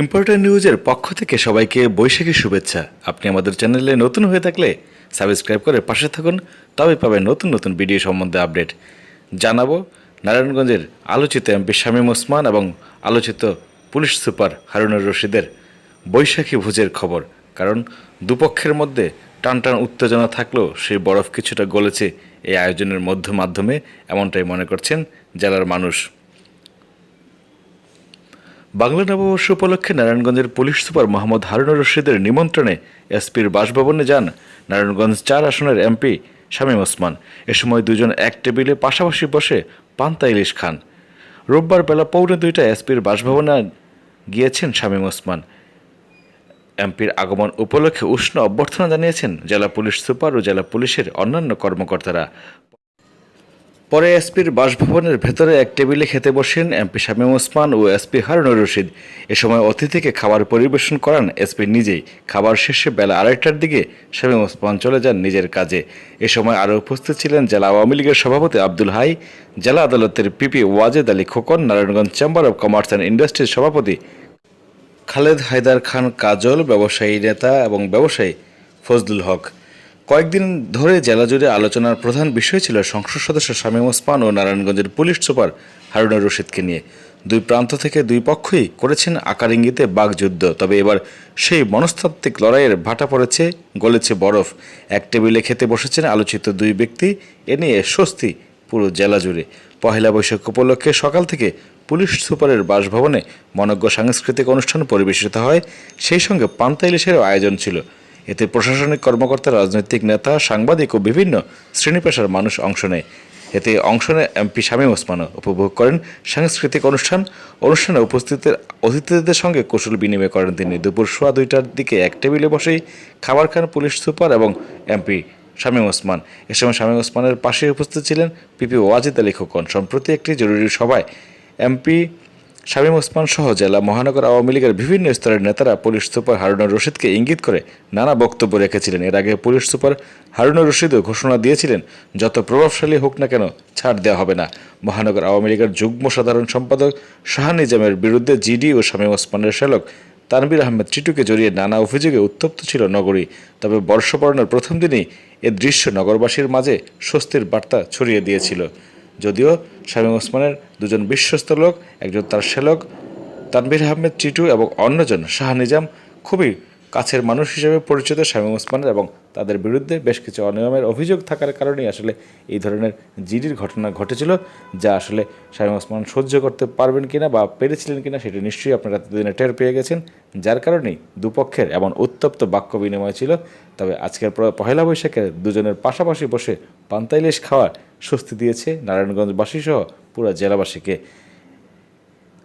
Important নিউজের পক্ষ থেকে সবাইকে বৈশাখী শুভেচ্ছা। আপনি আমাদের চ্যানেলে নতুন হয়ে থাকলে সাবস্ক্রাইব করে পাশে থাকুন তবে পাবেন নতুন নতুন ভিডিও সম্বন্ধে আপডেট। জানাব, নারায়ণগঞ্জের আলোচিত এমপি শামীম ওসমান এবং আলোচিত পুলিশ সুপার হারুনুর রশিদের বৈশাখী ভোজের খবর। কারণ দুপক্ষের মধ্যে টান টান উত্তেজনা থাকলেও সেই বরফ কিছুটা গলেছে এই আয়োজনের মধ্য মাধ্যমে এমনটাই মনে করছেন জেলার মানুষ। বাংলা নববর্ষ উপলক্ষে নারায়ণগঞ্জের পুলিশ সুপার মোহাম্মদ হারুনুর রশিদের নিমন্ত্রণে এসপির বাসভবনে যান নারায়ণগঞ্জ চার আসনের এমপি শামীম ওসমান। এ সময় দুজন এক টেবিলে পাশাপাশি বসে পান্তা ইলিশ খান। রোববার বেলা পৌনে দুইটা এসপির বাসভবনে গিয়েছেন শামীম ওসমান। এমপির আগমন উপলক্ষে উষ্ণ অভ্যর্থনা জানিয়েছেন জেলা পুলিশ সুপার ও জেলা পুলিশের অন্যান্য কর্মকর্তারা। পরে এসপির বাসভবনের ভেতরে এক টেবিলে খেতে বসেন এমপি শামীম ওসমান ও এসপি হারুনুর রশিদ। এ সময় অতিথিকে খাবার পরিবেশন করান এসপি নিজেই। খাবার শেষে বেলা আড়াইটার দিকে শামীম ওসমান চলে যান নিজের কাজে। এ সময় আরও উপস্থিত ছিলেন জেলা আওয়ামী লীগের সভাপতি আব্দুল হাই, জেলা আদালতের PP Wajed Ali Khokon, Narayanganj chamber of commerce and ইন্ডাস্ট্রির সভাপতি খালেদ হায়দার খান কাজল, ব্যবসায়ী নেতা এবং ব্যবসায়ী ফজলুল হক। কয়েকদিন ধরে জেলা জুড়ে আলোচনার প্রধান বিষয় ছিল সংসদ সদস্য শামীম ওসমান ও নারায়ণগঞ্জের পুলিশ সুপার হারুনুর রশিদকে নিয়ে। দুই প্রান্ত থেকে দুই পক্ষই করেছেন আকার ইঙ্গিতে বাগযুদ্ধ তবে এবার সেই মনস্তাত্ত্বিক লড়াইয়ের ভাটা পড়েছে, গলেছে বরফ। এক টেবিলে খেতে বসেছেন আলোচিত দুই ব্যক্তি, এ নিয়ে স্বস্তি পুরো জেলা জুড়ে পহেলা বৈশাখ উপলক্ষে সকাল থেকে পুলিশ সুপারের বাসভবনে মনজ্ঞ সাংস্কৃতিক অনুষ্ঠান পরিবেশিত হয়। সেই সঙ্গে পান্তা ইলিশেরও আয়োজন ছিল। এতে প্রশাসনিক কর্মকর্তা, রাজনৈতিক নেতা, সাংবাদিক ও বিভিন্ন শ্রেণি পেশার মানুষ অংশ নেয়। এতে অংশ নেয় এমপি শামীম ওসমানও। উপভোগ করেন সাংস্কৃতিক অনুষ্ঠান। অনুষ্ঠানে উপস্থিতের অতিথিদের সঙ্গে কৌশল বিনিময় করেন তিনি। দুপুর সোয়া দুইটার দিকে এক টেবিলে বসেই খাবার খান পুলিশ সুপার এবং এমপি শামীম ওসমান। এ সময় শামীম ওসমানের পাশে উপস্থিত ছিলেন পিপি ওয়াজিদ আলী খোকন। সম্প্রতি একটি জরুরি সভায় এমপি শামীম ওসমান সহ জেলা মহানগর আওয়ামী লীগের বিভিন্ন স্তরের নেতারা পুলিশ সুপার হারুনুর রশিদকে ইঙ্গিত করে নানা বক্তব্য রেখেছিলেন। এর আগে পুলিশ সুপার হারুনুর রশিদও ঘোষণা দিয়েছিলেন, যত প্রভাবশালী হোক না কেন, ছাড় দেওয়া হবে না। মহানগর আওয়ামী লীগের যুগ্ম সাধারণ সম্পাদক শাহান নিজামের বিরুদ্ধে জিডি ও শামীম ওসমানের শ্যালক তানবির আহমেদ টিটুকে জড়িয়ে নানা অভিযোগে উত্তপ্ত ছিল নগরী। তবে বর্ষবরণের প্রথম দিনেই এ দৃশ্য নগরবাসীর মাঝে স্বস্তির বার্তা ছড়িয়ে দিয়েছিল। যদিও শামীম ওসমানের দুজন বিশ্বস্ত লোক, একজন তার শ্যালক তানবির আহমেদ চিটু এবং অন্যজন শাহ নিজাম খুবই কাছের মানুষ হিসেবে পরিচিত শামীম ওসমানের এবং তাদের বিরুদ্ধে বেশ কিছু অনিয়মের অভিযোগ থাকার কারণেই আসলে এই ধরনের জিডির ঘটনা ঘটেছিল, যা আসলে শামীম ওসমান সহ্য করতে পারবেন কিনা বা পেরেছিলেন কিনা সেটি নিশ্চয়ই আপনারা এতদিনে টের পেয়ে গেছেন। যার কারণেই দুপক্ষের এমন উত্তপ্ত বাক্য বিনিময় ছিল। তবে আজকের পহেলা বৈশাখে দুজনের পাশাপাশি বসে পান্তা ইলিশ খাওয়ার স্বস্তি দিয়েছে নারায়ণগঞ্জবাসী সহ পুরো জেলাবাসীকে।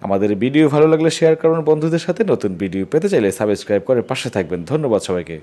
আমাদের ভিডিও ভালো লাগলে শেয়ার করুন বন্ধুদের সাথে। নতুন ভিডিও পেতে চাইলে সাবস্ক্রাইব করে পাশে থাকবেন। ধন্যবাদ সবাইকে।